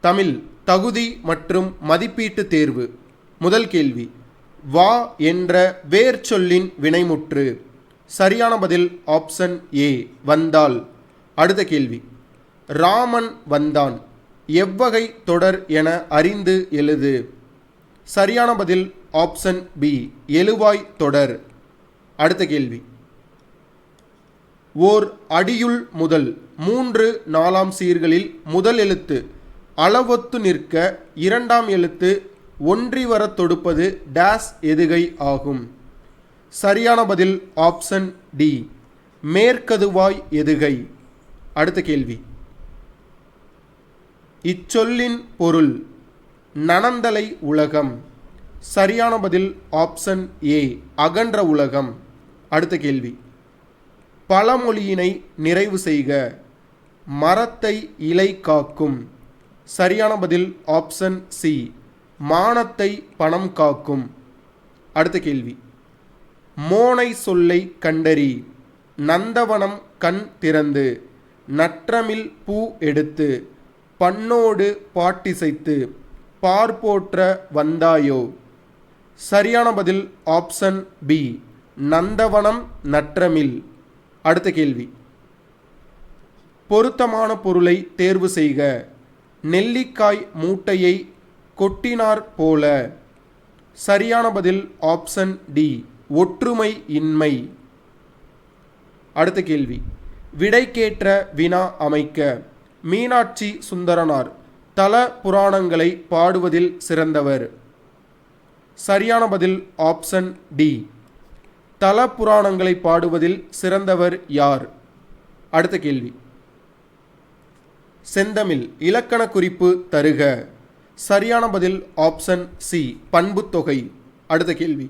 தமிழ் தகுதி மற்றும் மதிப்பீட்டு தேர்வு. முதல் கேள்வி. வா என்ற வேர் சொல்லின் வினைமுற்று. சரியான பதில் ஆப்ஷன் ஏ வந்தால். அடுத்த கேள்வி. ராமன் வந்தான். எவ்வகை தொடர் என அறிந்து எழுது. சரியான பதில் ஆப்ஷன் பி எழுவாய் தொடர். அடுத்த கேள்வி. ஓர் அடியுள் முதல் மூன்று நாலாம் சீர்களில் முதல் எழுத்து. அளவொத்து நிற்க இரண்டாம் எழுத்து ஒன்றி வர தொடுப்பது டேஸ் எதுகை ஆகும். சரியான பதில் ஆப்ஷன் டி மேற்கதுவாய் எதுகை? அடுத்த கேள்வி. இச்சொல்லின் பொருள் நனந்தலை உலகம். சரியான பதில் ஆப்ஷன் ஏ அகன்ற உலகம். அடுத்த கேள்வி. பழமொழியினை நிறைவு செய்க. மரத்தை இலை காக்கும். சரியான பதில் ஆப்ஷன் சி மானத்தை பணம் காக்கும். அடுத்த கேள்வி. மோனை சொல்லை கண்டறி நந்தவனம் கண் திறந்து நற்றமில் பூ எடுத்து பண்ணோடு பாட்டிசைத்து பார்ப்போற்ற வந்தாயோ? சரியான பதில் ஆப்ஷன் பி நந்தவனம் நற்றமில் அடுத்த கேள்வி. பொருத்தமான பொருளை தேர்வு செய்க. நெல்லிக்காய் மூட்டையை கொட்டினார் போல. சரியான பதில் ஆப்ஷன் டி ஒற்றுமை இன்மை. அடுத்த கேள்வி. விடைக்கேற்ற வினா அமைக்க. மீனாட்சி சுந்தரனார் தல புராணங்களை பாடுவதில் சிறந்தவர். சரியான பதில் ஆப்ஷன் டி தல புராணங்களை பாடுவதில் சிறந்தவர் யார்? அடுத்த கேள்வி. செந்தமிழ் இலக்கண குறிப்பு தருக. சரியான பதில் ஆப்ஷன் சி பண்புத்தொகை அடுத்த கேள்வி.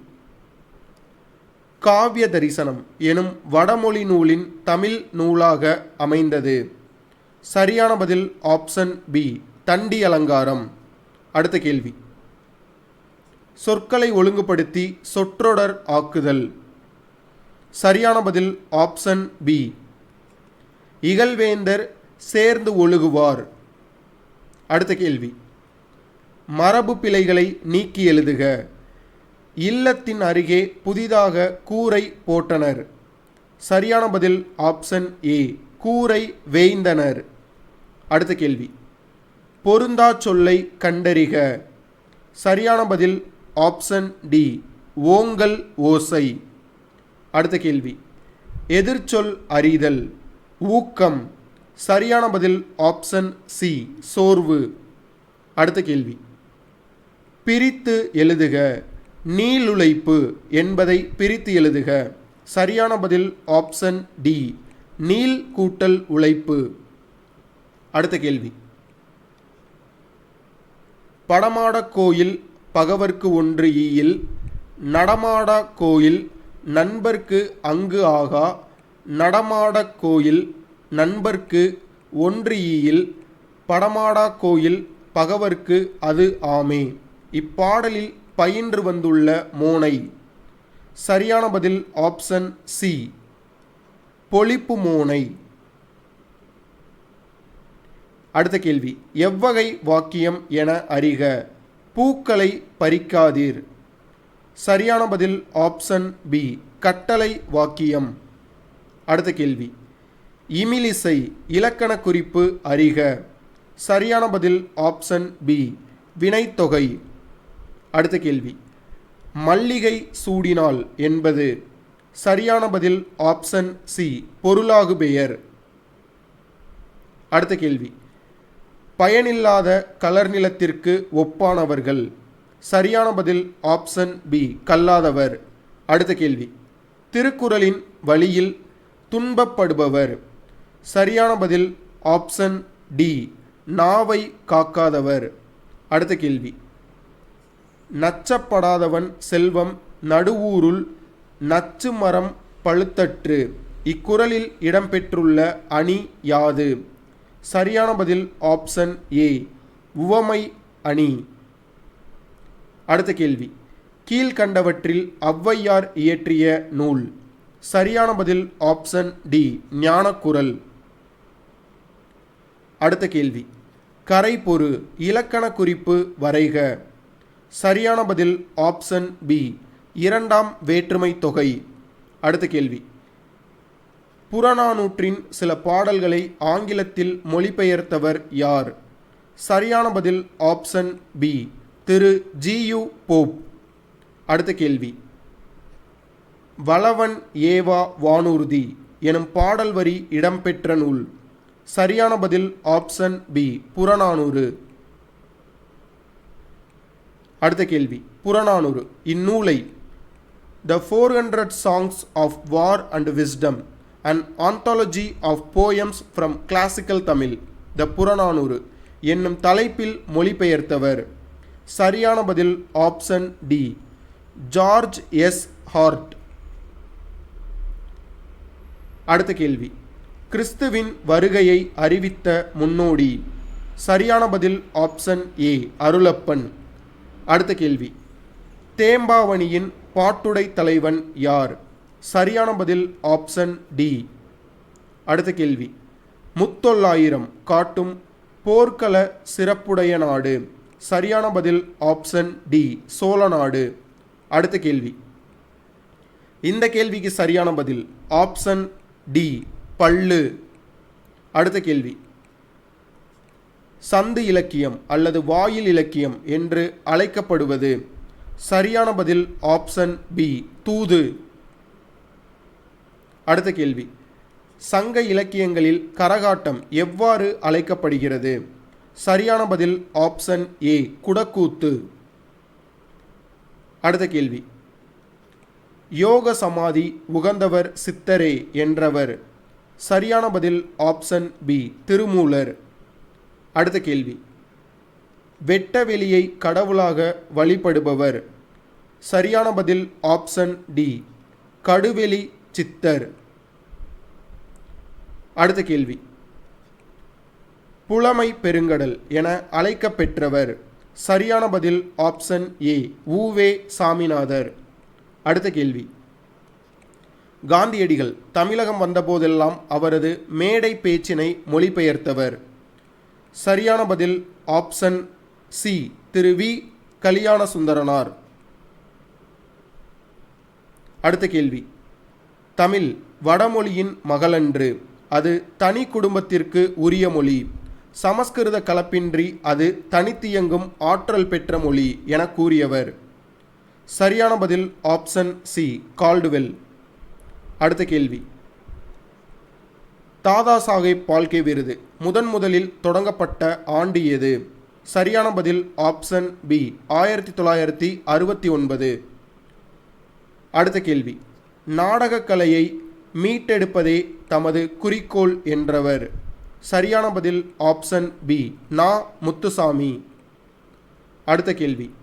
காவிய தரிசனம் எனும் வடமொழி நூலின் தமிழ் நூலாக அமைந்தது. சரியான பதில் ஆப்ஷன் பி தண்டி அலங்காரம். அடுத்த கேள்வி. சொற்களை ஒழுங்குபடுத்தி சொற்றொடர் ஆக்குதல். சரியான பதில் ஆப்ஷன் பி இகழ்வேந்தர் சேர்ந்து ஒழுகுவார். அடுத்த கேள்வி. மரபு பிழைகளை நீக்கி எழுதுக. இல்லத்தின் அருகே புதிதாக கூரை போட்டனர். சரியான பதில் ஆப்ஷன் ஏ கூரை வேய்ந்தனர். அடுத்த கேள்வி. பொருந்தா சொல்லை கண்டறிக. சரியான பதில் ஆப்ஷன் டி ஓங்கல் ஓசை. அடுத்த கேள்வி. எதிர்ச்சொல் அறிதல் ஊக்கம். சரியான பதில் ஆப்ஷன் சி சோர்வு. அடுத்த கேள்வி. பிரித்து எழுதுக. நீளுழைப்பு என்பதை பிரித்து எழுதுக. சரியான பதில் ஆப்ஷன் டி நீள் கூட்டல் உழைப்பு. அடுத்த கேள்வி. படமாடக் கோயில் பகவர்க்கு ஒன்று ஈயில் நடமாடா கோயில் நண்பர்க்கு அங்கு ஆகா நடமாடக் கோயில் நண்பர்க்கு ஒன்று ஈயில் படமாடா கோயில் பகவர்க்கு அது ஆமே. இப்பாடலில் பயின்று வந்துள்ள மோனை. சரியான பதில் ஆப்ஷன் சி. பொழிப்பு மோனை. அடுத்த கேள்வி. எவ்வகை வாக்கியம் என அறிக. பூக்களை பறிக்காதீர். சரியான பதில் ஆப்ஷன் பி. கட்டளை வாக்கியம். அடுத்த கேள்வி. இமிலிசை இலக்கண குறிப்பு அறிக. சரியான பதில் ஆப்ஷன் பி வினைத்தொகை அடுத்த கேள்வி. மல்லிகை சூடினால் என்பது சரியான பதில் ஆப்ஷன் சி பொருளாகு பெயர். அடுத்த கேள்வி. பயனில்லாத கலர் நிலத்திற்கு ஒப்பானவர்கள். சரியான பதில் ஆப்ஷன் பி கல்லாதவர். அடுத்த கேள்வி. திருக்குறளின் வழியில் துன்பப்படுபவர். சரியான பதில் ஆப்ஷன் டி நாவை காக்காதவர். அடுத்த கேள்வி. நச்சப்படாதவன் செல்வம் நடுவூருள் நச்சு மரம் பழுத்தற்று இக்குறளில் இடம்பெற்றுள்ள அணி யாது? சரியான பதில் ஆப்ஷன் ஏ உவமை அணி. அடுத்த கேள்வி. கீழ்கண்டவற்றில் ஔவையார் இயற்றிய நூல். சரியான பதில் ஆப்ஷன் டி ஞானக்குரல் அடுத்த கேள்வி. கரைபொரு இலக்கண குறிப்பு வரைக. சரியான பதில் ஆப்ஷன் பி இரண்டாம் வேற்றுமை தொகை. அடுத்த கேள்வி. புறநானூற்றின் சில பாடல்களை ஆங்கிலத்தில் மொழிபெயர்த்தவர் யார்? சரியான பதில் option B Thiru G U Pope. அடுத்த கேள்வி. வளவன் ஏவா வானூர்தி எனும் பாடல் வரி இடம்பெற்ற நூல். சரியான பதில் ஆப்ஷன் பி புறநானூறு. அடுத்த கேள்வி புறநானூறு இந்நூலை the four hundred songs of war and wisdom and anthology of poems from classical Tamil the Purananuru என்னும் தலைப்பில் மொழிபெயர்த்தவர். சரியான பதில் option D George S Hart அடுத்த கேள்வி கிறிஸ்துவின் வருகையை அறிவித்த முன்னோடி. சரியான பதில் ஆப்ஷன் ஏ அருளப்பன். அடுத்த கேள்வி. தேம்பாவணியின் பாட்டுடை தலைவன் யார்? சரியான பதில் ஆப்ஷன் டி அடுத்த கேள்வி. முத்தொள்ளாயிரம் காட்டும் போர்க்கள சிறப்புடைய நாடு. சரியான பதில் ஆப்ஷன் டி சோழ நாடு. அடுத்த கேள்வி. இந்த கேள்விக்கு சரியான பதில் ஆப்ஷன் டி பள்ளு. அடுத்த கேள்வி. சந்து இலக்கியம் அல்லது வாயில் இலக்கியம் என்று அழைக்கப்படுவது சரியான பதில் ஆப்ஷன் பி தூது. அடுத்த கேள்வி. சங்க இலக்கியங்களில் கரகாட்டம் எவ்வாறு அழைக்கப்படுகிறது? சரியான பதில் ஆப்ஷன் ஏ குடக்கூத்து. அடுத்த கேள்வி. யோக சமாதி உகந்தவர் சித்தரே என்றவர் சரியான பதில் ஆப்ஷன் பி திருமூலர். அடுத்த கேள்வி. வெட்ட வெளியை கடவுளாக வழிபடுபவர். சரியான பதில் ஆப்ஷன் டி கடுவெளி சித்தர். அடுத்த கேள்வி. புலமை பெருங்கடல் என அழைக்கப்பெற்றவர். சரியான பதில் ஆப்ஷன் ஏ ஊவே சாமிநாதர். அடுத்த கேள்வி. காந்தியடிகள் தமிழகம் வந்தபோதெல்லாம் அவரது மேடை பேச்சினை மொழிபெயர்த்தவர். சரியான பதில் ஆப்ஷன் சி. திரு. வி. கல்யாண சுந்தரனார் அடுத்த கேள்வி. தமிழ் வடமொழியின் மகளன்று. அது தனி குடும்பத்திற்கு உரிய மொழி. சமஸ்கிருத கலப்பின்றி அது தனித்தியங்கும் ஆற்றல் பெற்ற மொழி என கூறியவர். சரியான பதில் ஆப்ஷன் சி. கால்டுவெல். அடுத்த கேள்வி. தாதா சாஹேப் பால்கே விருது. முதன் முதலில் தொடங்கப்பட்ட ஆண்டு எது? சரியான பதில் ஆப்ஷன் பி ஆயிரத்தி தொள்ளாயிரத்தி அறுபத்தி ஒன்பது. அடுத்த கேள்வி. நாடகக்கலையை மீட்டெடுப்பதே தமது குறிக்கோள் என்றவர். சரியான பதில் ஆப்ஷன் பி நா முத்துசாமி. அடுத்த கேள்வி.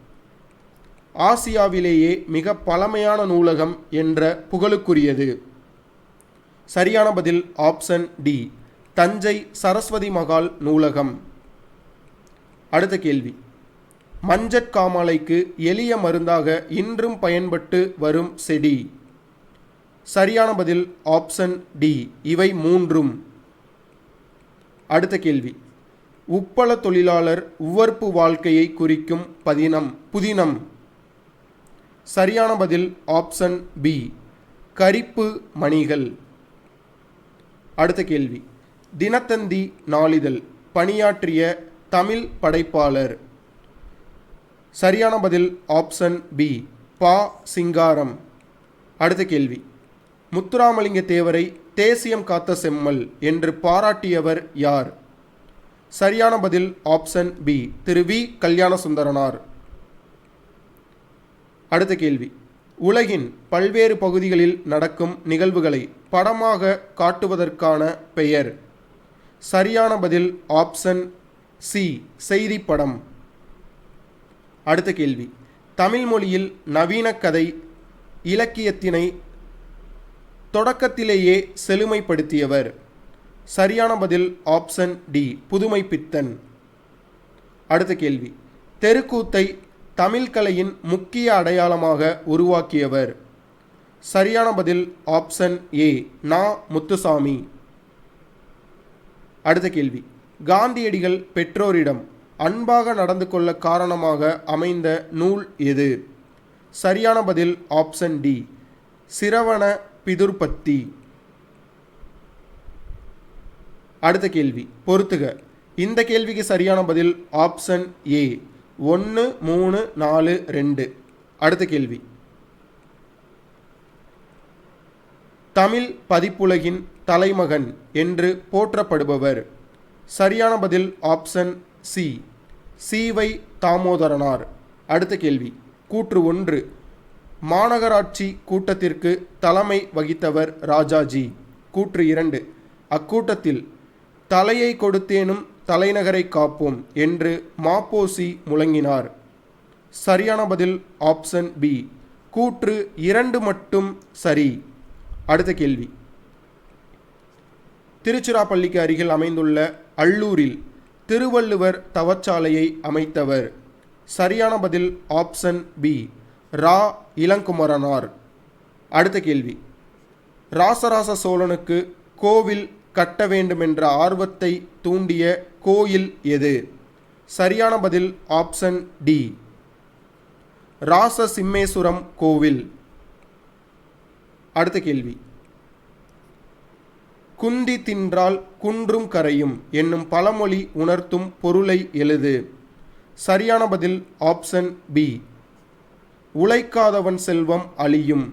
ஆசியாவிலேயே மிக பழமையான நூலகம் என்ற புகழுக்குரியது. சரியான பதில் ஆப்ஷன் டி தஞ்சை சரஸ்வதி மகால் நூலகம். அடுத்த கேள்வி. மஞ்சட் காமாலைக்கு எளிய மருந்தாக இன்றும் பயன்பட்டு வரும் செடி. சரியான பதில் ஆப்ஷன் டி இவை மூன்றும். அடுத்த கேள்வி. உப்பள தொழிலாளர் உவர்ப்பு வாழ்க்கையை குறிக்கும் பதினம் புதினம். சரியான பதில் ஆப்ஷன் பி கரிப்பு மணிகள். அடுத்த கேள்வி. தினத்தந்தி நாளிதழ். பணியாற்றிய தமிழ் படைப்பாளர். சரியான பதில் ஆப்ஷன் பி பா. சிங்காரம். அடுத்த கேள்வி. முத்துராமலிங்க தேவரை தேசியம் காத்த செம்மல் என்று பாராட்டியவர் யார்? சரியான பதில் ஆப்ஷன் பி திரு வி. கல்யாண சுந்தரனார் அடுத்த கேள்வி. உலகின் பல்வேறு பகுதிகளில் நடக்கும் நிகழ்வுகளை படமாக காட்டுவதற்கான பெயர். சரியான பதில் ஆப்ஷன் சி செய்தி படம் அடுத்த கேள்வி. தமிழ் மொழியில் நவீன கதை இலக்கியத்தினை தொடக்கத்திலேயே செழுமைப்படுத்தியவர். சரியான பதில் ஆப்ஷன் டி புதுமை பித்தன் அடுத்த கேள்வி. தெருக்கூத்தை தமிழ் கலையின் முக்கிய அடையாளமாக உருவாக்கியவர். சரியான பதில் ஆப்ஷன் ஏ நா. முத்துசாமி. அடுத்த கேள்வி. காந்தியடிகள் பெற்றோரிடம் அன்பாக நடந்து கொள்ள காரணமாக அமைந்த நூல் எது? சரியான பதில் ஆப்ஷன் டி சிரவண பிதுர்பத்தி. அடுத்த கேள்வி பொறுத்துக. இந்த கேள்விக்கு சரியான பதில் ஆப்ஷன் ஏ ஒன்று மூணு நாலு ரெண்டு. அடுத்த கேள்வி. தமிழ் பதிப்புலகின் தலைமகன் என்று போற்றப்படுபவர். சரியான பதில் ஆப்ஷன் சி சிவை தாமோதரனார். அடுத்த கேள்வி. கூற்று ஒன்று. மாநகராட்சி கூட்டத்திற்கு தலைமை வகித்தவர் ராஜாஜி. கூற்று இரண்டு. அக்கூட்டத்தில் தலையை கொடுத்தேனும் தலைநகரை காப்போம் என்று மாப்போசி முழங்கினார். சரியான பதில் ஆப்ஷன் பி கூற்று இரண்டு மட்டும் சரி. அடுத்த கேள்வி. திருச்சிராப்பள்ளிக்கு அருகில் அமைந்துள்ள அள்ளூரில் திருவள்ளுவர் தவச்சாலையை அமைத்தவர். சரியான பதில் ஆப்ஷன் பி ரா. இளங்குமரனார். அடுத்த கேள்வி. ராசராச சோழனுக்கு கோவில் கட்ட வேண்டுமென்ற ஆர்வத்தை தூண்டிய கோயில் எது? சரியான பதில் ஆப்ஷன் டி ராசசிம்மேஸ்வரம் கோவில். அடுத்த கேள்வி. குந்தி தின்றால் குன்றும் கரையும் என்னும் பழமொழி உணர்த்தும் பொருளை எழுது. சரியான பதில் ஆப்ஷன் பி உழைக்காதவன் செல்வம் அழியும்.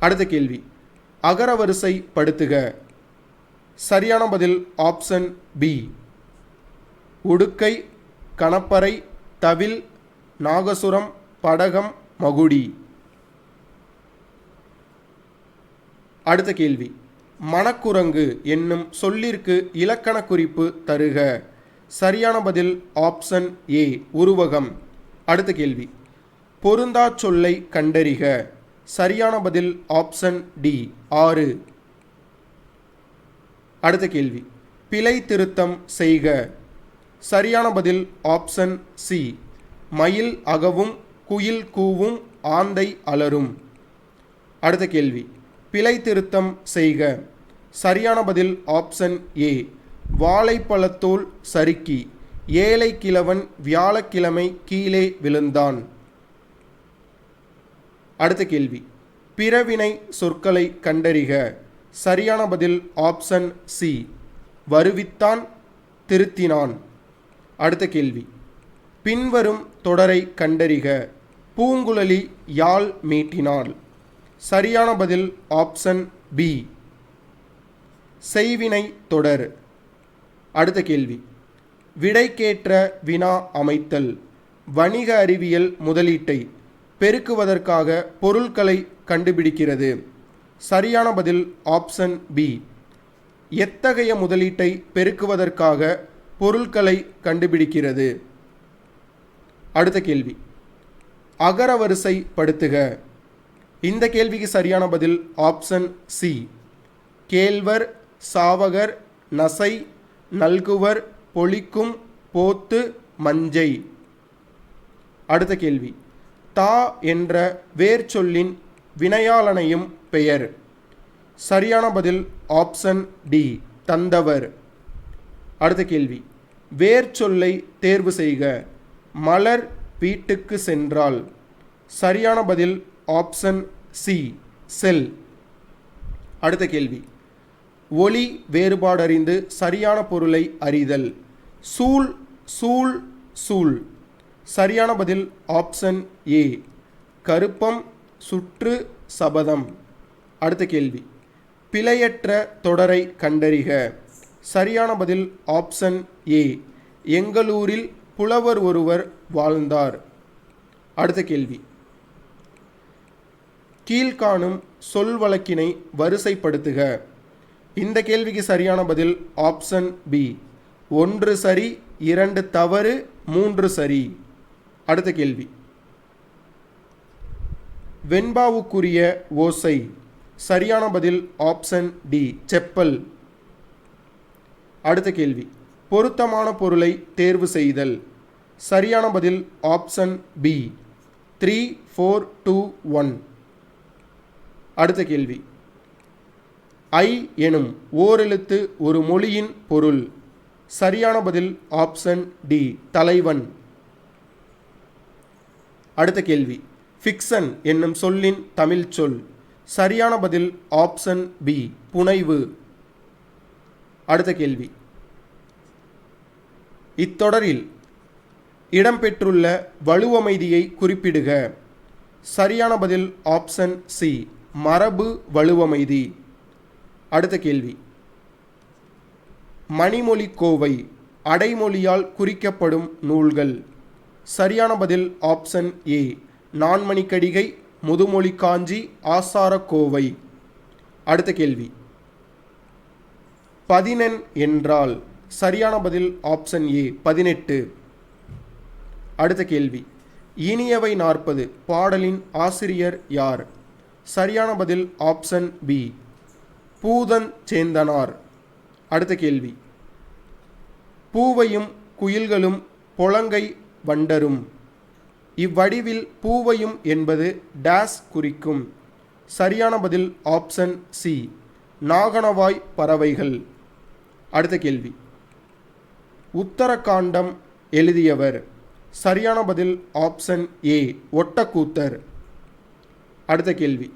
அடுத்த கேள்வி. அகரவரிசை படுத்துக சரியான பதில் ஆப்ஷன் பி உடுக்கை கணப்பறை தவில் நாகசுரம் படகம் மகுடி. அடுத்த கேள்வி. மணக்குரங்கு என்னும் சொல்லிற்கு இலக்கண குறிப்பு தருக. சரியான பதில் ஆப்ஷன் ஏ உருவகம். அடுத்த கேள்வி. பொருந்தா சொல்லை கண்டறிக. சரியான பதில் ஆப்ஷன் டி ஆறு. அடுத்த கேள்வி. பிழை திருத்தம் செய்க. சரியான பதில் ஆப்ஷன் சி மயில் அகவும் குயில் கூவும் ஆந்தை அலரும். அடுத்த கேள்வி. பிழை திருத்தம் செய்க. சரியான பதில் ஆப்ஷன் ஏ வாழைப்பழத்தோல் சறுக்கி. ஏழை கிழவன் வியாழக்கிழமை கீழே விழுந்தான். அடுத்த கேள்வி. பிறவினை சொற்களை கண்டறிக. சரியான பதில் ஆப்ஷன் சி வருவித்தான் திருத்தினான். அடுத்த கேள்வி. பின்வரும் தொடரை கண்டறிக. பூங்குழலி யாழ் மீட்டினாள். சரியான பதில் ஆப்ஷன் பி செய்வினை தொடர். அடுத்த கேள்வி. விடைக்கேற்ற வினா அமைத்தல். வணிக அறிவியல் முதலீட்டை பெருக்குவதற்காக பொருட்களை கண்டுபிடிக்கிறது. சரியான பதில் ஆப்ஷன் பி எத்தகைய முதலீட்டை பெருக்குவதற்காக பொருட்களை கண்டுபிடிக்கிறது? அடுத்த கேள்வி. அகரவரிசை படுத்துக இந்த கேள்விக்கு சரியான பதில் ஆப்ஷன் சி கேழ்வர் சாவகர் நசை நல்குவர் பொழிக்கும் போத்து மஞ்சை. அடுத்த கேள்வி. தா என்ற வேர் சொல்லின் வினையாளனையும் பெயர். சரியான பதில் ஆப்ஷன் டி தந்தவர். அடுத்த கேள்வி. வேர் சொல்லை தேர்வு செய்க. மலர் வீட்டுக்கு சென்றால். சரியான பதில் ஆப்ஷன் சி செல். அடுத்த கேள்வி. ஒளி வேறுபாடறிந்து சரியான பொருளை அறிதல். சூழ் சூழ் சூழ். சரியான பதில் ஆப்ஷன் ஏ கருப்பம் சுற்று சபதம். அடுத்த கேள்வி. பிழையற்ற தொடரை கண்டறிக. சரியான பதில் ஆப்ஷன் ஏ எங்களூரில் புலவர் ஒருவர் வாழ்ந்தார். அடுத்த கேள்வி. கீழ்காணும் சொல் வழக்கினை வரிசைப்படுத்துக. இந்த கேள்விக்கு சரியான பதில் ஆப்ஷன் பி ஒன்று சரி இரண்டு தவறு மூன்று சரி. அடுத்த கேள்வி. வெண்பாவுக்குரிய ஓசை. சரியான பதில் ஆப்ஷன் டி செப்பல். அடுத்த கேள்வி. பொருத்தமான பொருளை தேர்வு செய்தல். சரியான பதில் option B three four two one அடுத்த கேள்வி. ஐ எனும் ஓரெழுத்து ஒரு மொழியின் பொருள். சரியான பதில் ஆப்ஷன் டி தலைவன். அடுத்த கேள்வி. ஃபிக்சன் என்னும் சொல்லின் தமிழ் சொல் சரியான பதில் ஆப்ஷன் பி புனைவு. அடுத்த கேள்வி. இத்தொடரில் இடம்பெற்றுள்ள வலுவமைதியை குறிப்பிடுக. சரியான பதில் ஆப்ஷன் சி மரபு வலுவமைதி. அடுத்த கேள்வி. மணிமொழி கோவை அடைமொழியால் குறிக்கப்படும் நூல்கள். சரியான பதில் ஆப்ஷன் ஏ நான்மணிக்கடிகை முதுமொழி காஞ்சி ஆசாரக்கோவை. அடுத்த கேள்வி. பதினெண் என்றால் சரியான பதில் ஆப்ஷன் ஏ பதினெட்டு. அடுத்த கேள்வி. இனியவை நாற்பது பாடலின் ஆசிரியர் யார்? சரியான பதில் ஆப்ஷன் பி பூதன் சேந்தனார். அடுத்த கேள்வி. பூவையும் குயில்களும் பொலங்கை வண்டரும். இவ்வடிவில் பூவையும் என்பது டேஸ் குறிக்கும். சரியான பதில் ஆப்ஷன் சி நாகனவாய் பறவைகள். அடுத்த கேள்வி. உத்தரகாண்டம் எழுதியவர். சரியான பதில் ஆப்ஷன் ஏ ஒட்டக்கூத்தர். அடுத்த கேள்வி.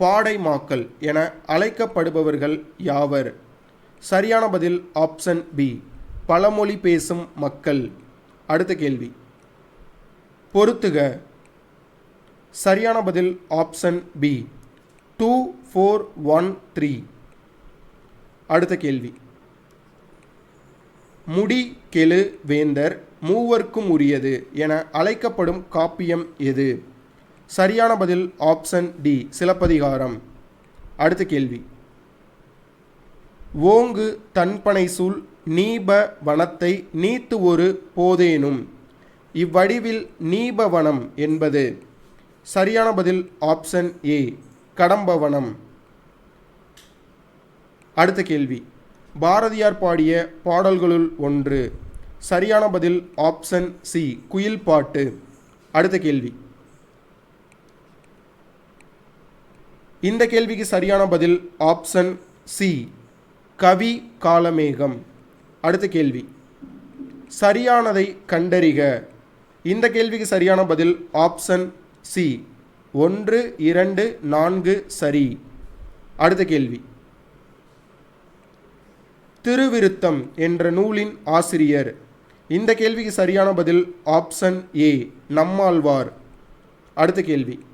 பாடைமாக்கள் என அழைக்கப்படுபவர்கள் யாவர்? சரியான பதில் ஆப்ஷன் பி பழமொழி பேசும் மக்கள். அடுத்த கேள்வி. பொறுத்துக சரியான பதில் option B two four one three அடுத்த கேள்வி. முடி கெழு வேந்தர் மூவர்க்கும் உரியது என அழைக்கப்படும் காப்பியம் எது? சரியான பதில் ஆப்ஷன் டி சிலப்பதிகாரம். அடுத்த கேள்வி. ஓங்கு தன்பனை சூழ் நீப வனத்தை நீத்து ஒரு போதேனும். இவ்வடிவில் நீபவனம் என்பது சரியான பதில் ஆப்ஷன் ஏ கடம்பவனம். அடுத்த கேள்வி. பாரதியார் பாடிய பாடல்களுள் ஒன்று. சரியான பதில் ஆப்ஷன் சி குயில் பாட்டு. அடுத்த கேள்வி. இந்த கேள்விக்கு சரியான பதில் ஆப்ஷன் சி கவி காலமேகம். அடுத்த கேள்வி. சரியானதை கண்டறிக. இந்த கேள்விக்கு சரியான பதில் ஆப்ஷன் சி ஒன்று இரண்டு நான்கு சரி. அடுத்த கேள்வி. திருவிருத்தம் என்ற நூலின் ஆசிரியர். இந்த கேள்விக்கு சரியான பதில் ஆப்ஷன் ஏ நம்மாழ்வார். அடுத்த கேள்வி.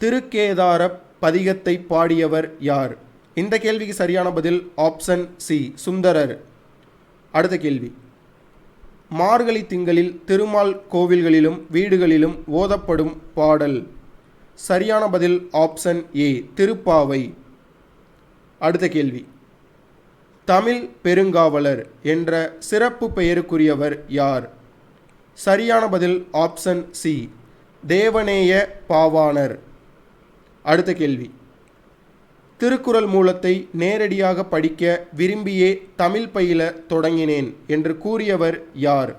திருக்கேதார பதிகத்தை பாடியவர் யார்? இந்த கேள்விக்கு சரியான பதில் ஆப்ஷன் சி சுந்தரர். அடுத்த கேள்வி. மார்கழி திங்களில் திருமால் கோவில்களிலும் வீடுகளிலும் ஓதப்படும் பாடல். சரியான பதில் ஆப்ஷன் ஏ திருப்பாவை. அடுத்த கேள்வி. தமிழ் பெருங்காவலர் என்ற சிறப்பு பெயருக்குரியவர் யார்? சரியான பதில் ஆப்ஷன் சி தேவநேய பாவாணர். அடுத்த கேள்வி. திருக்குறள் மூலத்தை நேரடியாக படிக்க விரும்பியே தமிழ் பயில தொடங்கினேன் என்று கூறியவர் யார்?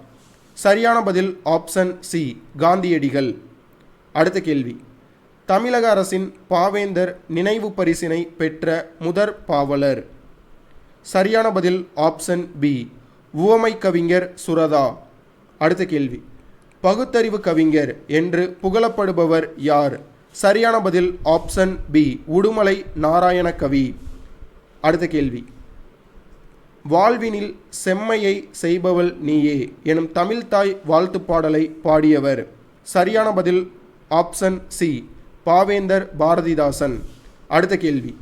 சரியான பதில் ஆப்ஷன் சி காந்தியடிகள். அடுத்த கேள்வி. தமிழக அரசின் பாவேந்தர் நினைவு பரிசினை பெற்ற முதற் பாவலர். சரியான பதில் ஆப்ஷன் பி உவமை கவிஞர் சுரதா. அடுத்த கேள்வி. பகுத்தறிவு கவிஞர் என்று புகழப்படுபவர் யார்? சரியான பதில் ஆப்ஷன் பி உடுமலை நாராயண கவி. அடுத்த கேள்வி. வாழ்வினில் செம்மையை செய்பவள் நீயே எனும் தமிழ்தாய் வாழ்த்துப் பாடலை பாடியவர். சரியான பதில் ஆப்ஷன் சி பாவேந்தர் பாரதிதாசன். அடுத்த கேள்வி.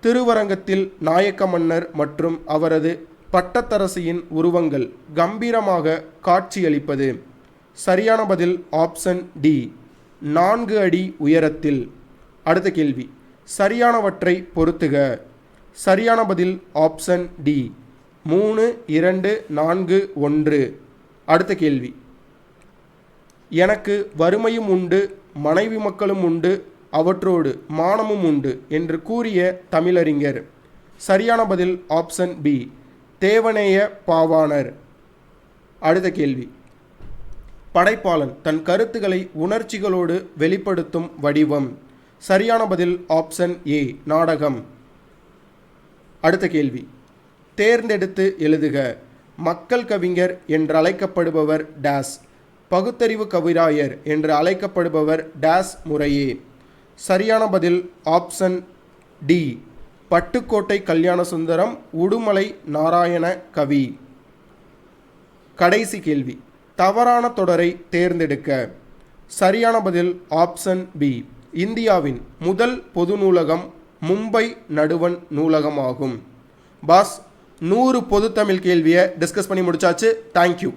திருவரங்கத்தில் நாயக்க மன்னர் மற்றும் அவரது பட்டத்தரசியின் உருவங்கள் கம்பீரமாக காட்சியளிப்பது. சரியான பதில் ஆப்ஷன் டி நான்கு அடி உயரத்தில். அடுத்த கேள்வி. சரியானவற்றை பொறுத்துக. சரியான பதில் ஆப்ஷன் டி மூணு இரண்டு நான்கு ஒன்று. அடுத்த கேள்வி. எனக்கு வறுமையும் உண்டு மனைவி மக்களும் உண்டு அவற்றோடு மானமும் உண்டு என்று கூறிய தமிழறிஞர். சரியான பதில் ஆப்ஷன் பி தேவனேய பாவாணர். அடுத்த கேள்வி. படைப்பாளன் தன் கருத்துக்களை உணர்ச்சிகளோடு வெளிப்படுத்தும் வடிவம். சரியான பதில் ஆப்ஷன் ஏ நாடகம். அடுத்த கேள்வி. தேர்ந்தெடுத்து எழுதுக. மக்கள் கவிஞர் என்று அழைக்கப்படுபவர் டேஸ் பகுத்தறிவு கவிராயர் என்று அழைக்கப்படுபவர் டேஸ் முறையே. சரியான பதில் ஆப்ஷன் டி பட்டுக்கோட்டை கல்யாண சுந்தரம் உடுமலை நாராயண கவி. கடைசி கேள்வி. தவறான தொடரை தேர்ந்தெடுக்க. சரியான பதில் ஆப்ஷன் பி இந்தியாவின் முதல் பொது நூலகம் மும்பை நடுவன் நூலகம் ஆகும் பாஸ் நூறு பொது தமிழ் கேள்வியை டிஸ்கஸ் பண்ணி முடிச்சாச்சு. தேங்க்யூ